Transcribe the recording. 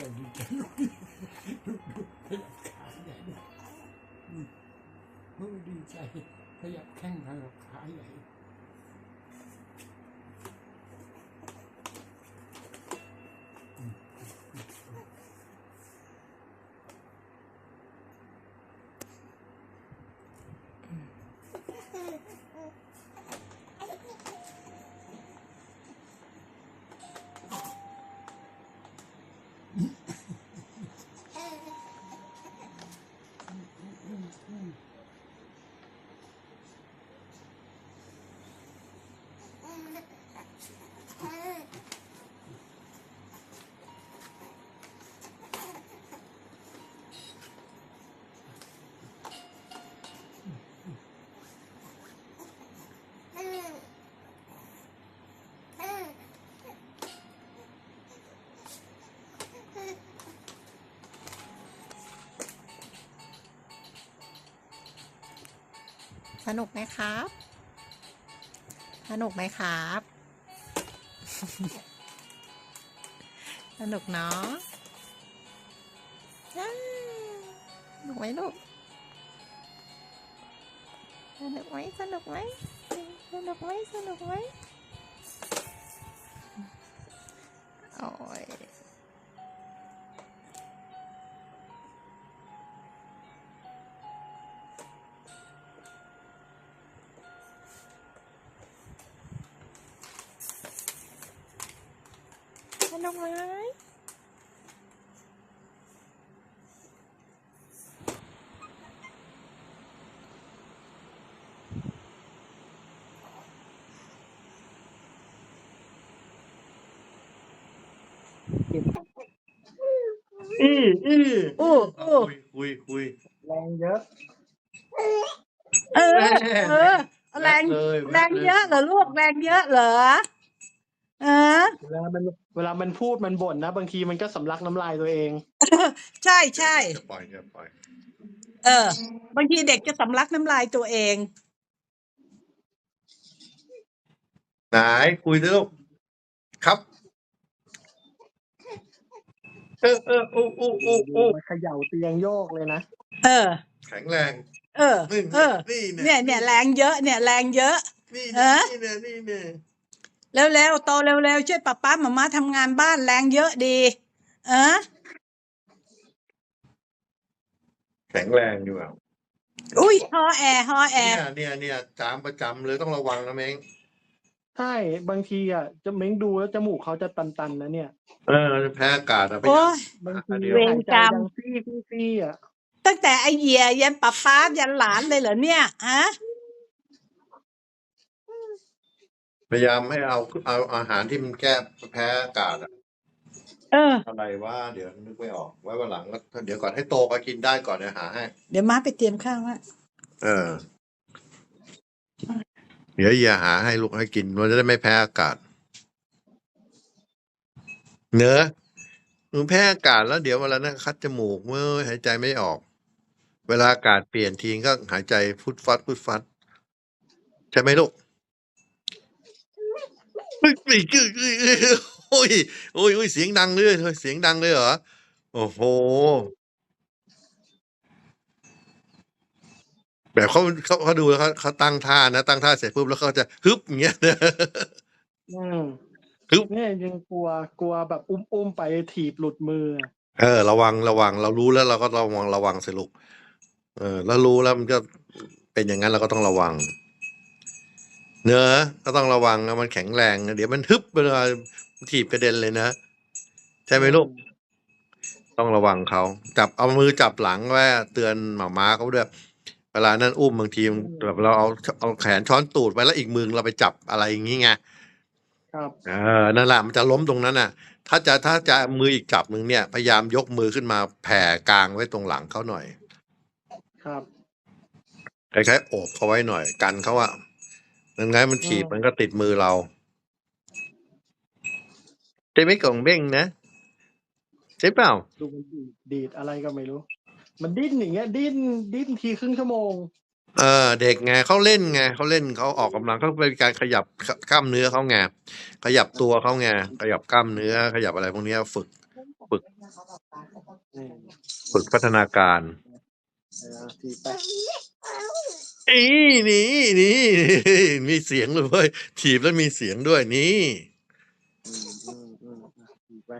ใจดีใจดูกดูดูขยับขาใหญ่ด้วยมเออดีใจขยับแข้งขยับขาใหญ่嗯 สนุกไหมครับ สนุกไหมครับ สนุกเนาะสนุกไหมลูก สนุกไหมสนุกไหมสนุกไหมสนุกไหมโอ้ย สนุกไหมอืออืออู้อู้คุยคุยคุยแรงเยอะเออเออแรงเลยแรงเยอะเหรอลูกแรงเยอะเหรอเออเวลามันเวลามันพูดมันบ่นนะ บางทีมันก็สำลักน้ำลายตัวเอง ใช่ใช่จะปล่อยจะปล่อยเออ บางทีเด็กจะสำลักน้ำลายตัวเอง ไหนคุยสิลูกครับ เออเอออู้อู้อู้อู้มันเขย่าเตียงโยกเลยนะ เออ แข็งแรงเออ นี่เออ นี่เนี่ยเนี่ยแรงเยอะ เนี่ยแรงเยอะ นี่เออนี่เนี่ยนี่เนี่ย เร็วๆโตเร็วๆช่วยป้าป้ามามาทำงานบ้านแรงเยอะดี เออแข็งแรงอยู่อะอุ้ยฮอแอร์ฮอแอเนี่ยร์เนี่ยเนี่ยจามประจำเลยต้องระวังนะเม้งใช่บางทีอะจะเม้งดูแล้วจมูกเขาจะตันๆนะเนี่ย เออจะแพ้อากาศอะพยาโอ้ยามยบางทีเดี๋ยวเวรหายใจกรรม ดังฟี่ฟี่ฟี่อะ ตั้งแต่ไอเหียยันป้าป้ายันหลานเลยเหรอเนี่ยฮะ พยายามให้เอาเอาอาหารที่มันแก้แพ้อากาศอะเออ อะไรว่าเดี๋ยวนึกไม่ออก ไว้วันหลังก็เดี๋ยวก่อนให้โตก็กินได้ก่อนเดี๋ยวหาให้ เดี๋ยวมาไปเตรียมข้าวฮะเออ เดี๋ยวอย่าหาให้ลูกให้กินมันจะได้ไม่แพ้อากาศ เนอะหนูแพ้อากาศแล้วเดี๋ยวเวลานั้นคัดจมูกเมื่อหายใจไม่ออก เวลาอากาศเปลี่ยนทีก็หายใจฟุดฟัดฟุดฟัด ใช่ไหมลูก เฮ้ยเฮ้ยเฮ้ยเฮ้ยเฮ้ยโอ้ยโอ้ยโอ้ยเสียงดังเลยเฮ้ยเสียงดังเลยเหรอ โอ้โห แบบเขาเขาเขาดูแล้วเขาเขาตั้งท่านะ ตั้งท่าเสร็จปุ๊บแล้วเขาจะฮึบอย่างเงี้ย อืมคือเนี่ยยังกลัวกลัวแบบอุ้มอุ้มไปถีบหลุดมือเออ ระวังระวัง เรารู้แล้วเราก็ระวังระวังสิลูกเออแล้วรู้แล้วมันก็เป็นอย่างนั้นเราก็ต้องระวัง เนอะก็ต้องระวังนะมันแข็งแรงนะเดี๋ยวมันฮึบไปเลยถีบกระเด็นเลยนะ ใช่ไหมลูก ต้องระวังเขา จับเอามือจับหลังไว้เตือนหมาม้าเขาด้วยเวลานั้นอุ้มบางทีมันแบบเราเอาเอาแขนช้อนตูดไปแล้วอีกมือเราไปจับอะไรอย่างงี้ไงครับเออนั่นแหละมันจะล้มตรงนั้นน่ะ ถ้าจะถ้าจะมืออีกจับหนึ่งเนี่ย พยายามยกมือขึ้นมาแผ่กลางไว้ตรงหลังเขาหน่อยครับคล้ายๆโอบเขาไว้หน่อยกันเขาอะ นั่นไงมันถีบมันก็ติดมือเราใช่ไหมกล่องเบ้งนะใช่เปล่าดูมันดีดดีดอะไรก็ไม่รู้ มันดิ้นอย่างเงี้ย ดิ้นดิ้นทีครึ่งชั่วโมง เออ เด็กไงเขาเล่นไงเขาเล่นเขาออกกำลังเขาเป็นการขยับกล้ามเนื้อเขาไงขยับตัวเขาไงขยับกล้ามเนื้อ ขยับอะไรพวกเนี้ยฝึกฝึกอืมฝึกพัฒนาการเออทีไป อีนี่นี่มีเสียงเลยเว้ยถีบแล้วมีเสียงด้วยนี่อืมอืมอืมอืมไป